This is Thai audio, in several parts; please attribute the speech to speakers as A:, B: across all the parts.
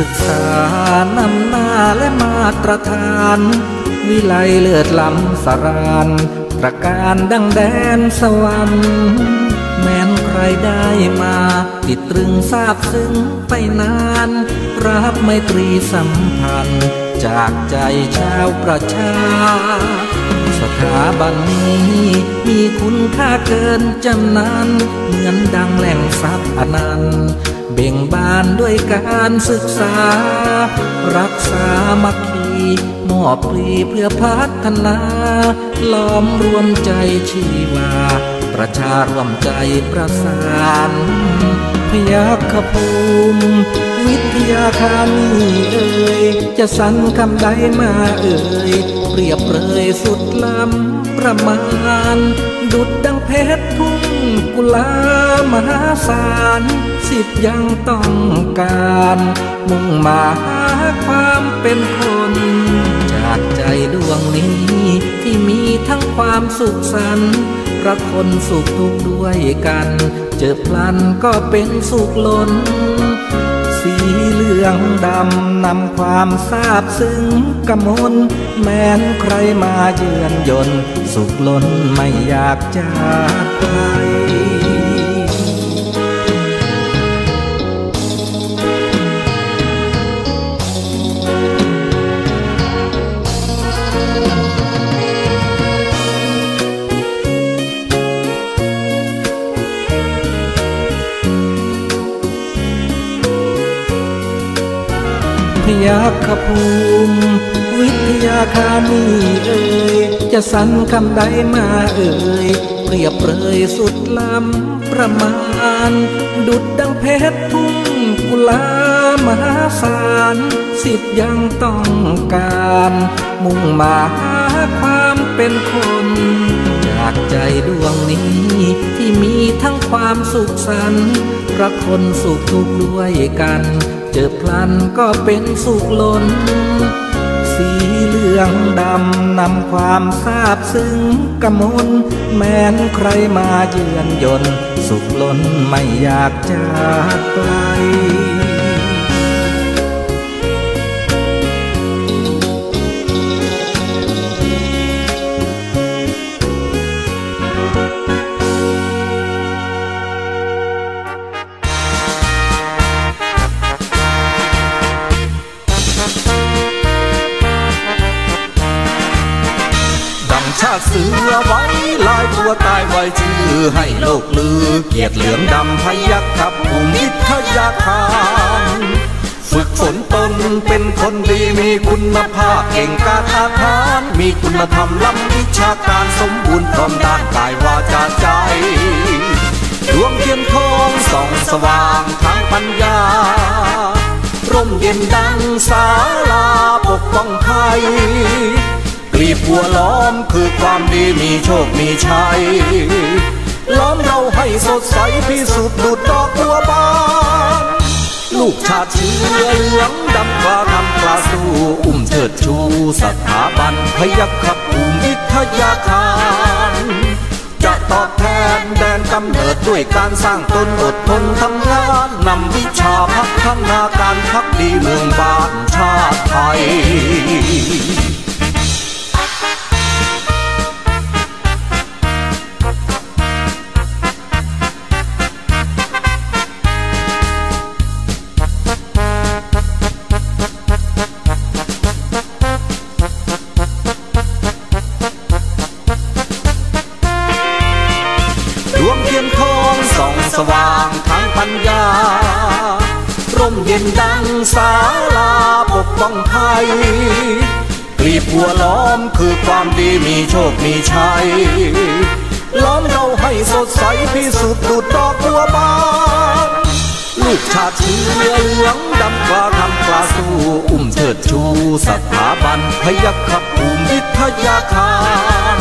A: ศึกษานำหน้าและมาตรฐาน วิไลเลือดล้ำสรานตระการดังแดนสวรรค์แม้นใครได้มา ติดตรึงทราบซึ้งไปนาน รับไมตรีสัมพันธ์ จากใจชาวประชา ถาบันนี้ มีคุณค่าเกินจำนานเหมือนดังแหล่งทรัพย์อนันต์เบ่งบานด้วยการศึกษา รักษามัคคีมอบปรีเพื่อพัฒนา ล้อมรวมใจชีวา ประชาร่วมใจประสาน พยัคภูมิ วิทยาคามีเอ่ยจะสันคำใดมาเอ่ยเปรียบเปรยสุดล้ำประมาณ ดุดดังเพชรทุ่งกุลามหาศาลสิทธิ์ยังต้องการ มุ่งมาหาความเป็นคนจากใจดวงนี้ที่มีทั้งความสุขสันต์ รักคนสุขทุกข์ด้วยกัน เจอพลันก็เป็นสุขล้น สีเหลืองดำนำความทราบซึ้งกมลแม้นใครมาเยือนยน สุขล้นไม่อยากจากไป ยัคภูมิ วิทยาคามีเอ่ยจะสันคำใดมาเอ่ยเปรียบเปรยสุดล้ำประมาณ ดุดดังเพชรทุ่งกุลามหาศาลสิทธิ์ยังต้องการ มุ่งมาหาความเป็นคนจากใจดวงนี้ที่มีทั้งความสุขสันต์รักคนสุขทุกข์ด้วยกัน เจอพลันก็เป็นสุขล้น สีเหลืองดำนำความทราบซึ้งกมลแม้นใครมาเยือนยน สุขล้นไม่อยากจากไกลา
B: เสือไว้ลายตัวตายไว้ชื่อให้โลกลือ เกียรติเหลืองดำพยักขับภูมิทยาคารฝึกฝนตนเป็นคนดีมีคุณภาพเก่งกาตาทาน มีคุณธรรมล้ำวิชาการสมบูรณ์พร้อมด้านกายวาจาใจดวงเทียนทองส่องสว่างทางปัญญา ร่มเย็นดังศาลาปกป้องภัย กลีบบัวล้อมคือความดีมีโชคมีชัย ล้อมเราให้สดใสพิสุทธิ์ดุดดอกบัวบานลูกชาติเชื้อเหลืองดำกล้าทำกลาสู้อุ้มเชิดชูสถาบันพยัคฆภูมิวิทยาคารจะตอบแทนแดนกำเนิดด้วยการสร้างตนอดทนทำงานนำวิชาพัฒนาการพักดีเมืองบ้านชาติไทย ปัญญา ร่มเย็นดังศาลาปกป้องภัยกลีบบัวล้อมคือความดีมีโชคมีชัย ล้อมเราให้สดใสพิสุทธิ์ดุดดอกบัวบาน ลูกชาติเชื้อเหลืองดำกล้าทำกลาสู้อุ้มเชิดชูสถาบันพยัคฆภูมิวิทยาคาร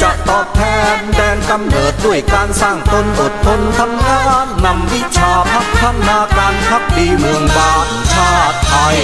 B: จะตอบแทนแดน กำเนิดด้วยการสร้างตนอดทนทำงานนำวิชาพัฒนาการพักดีเมืองบ้านชาติไทย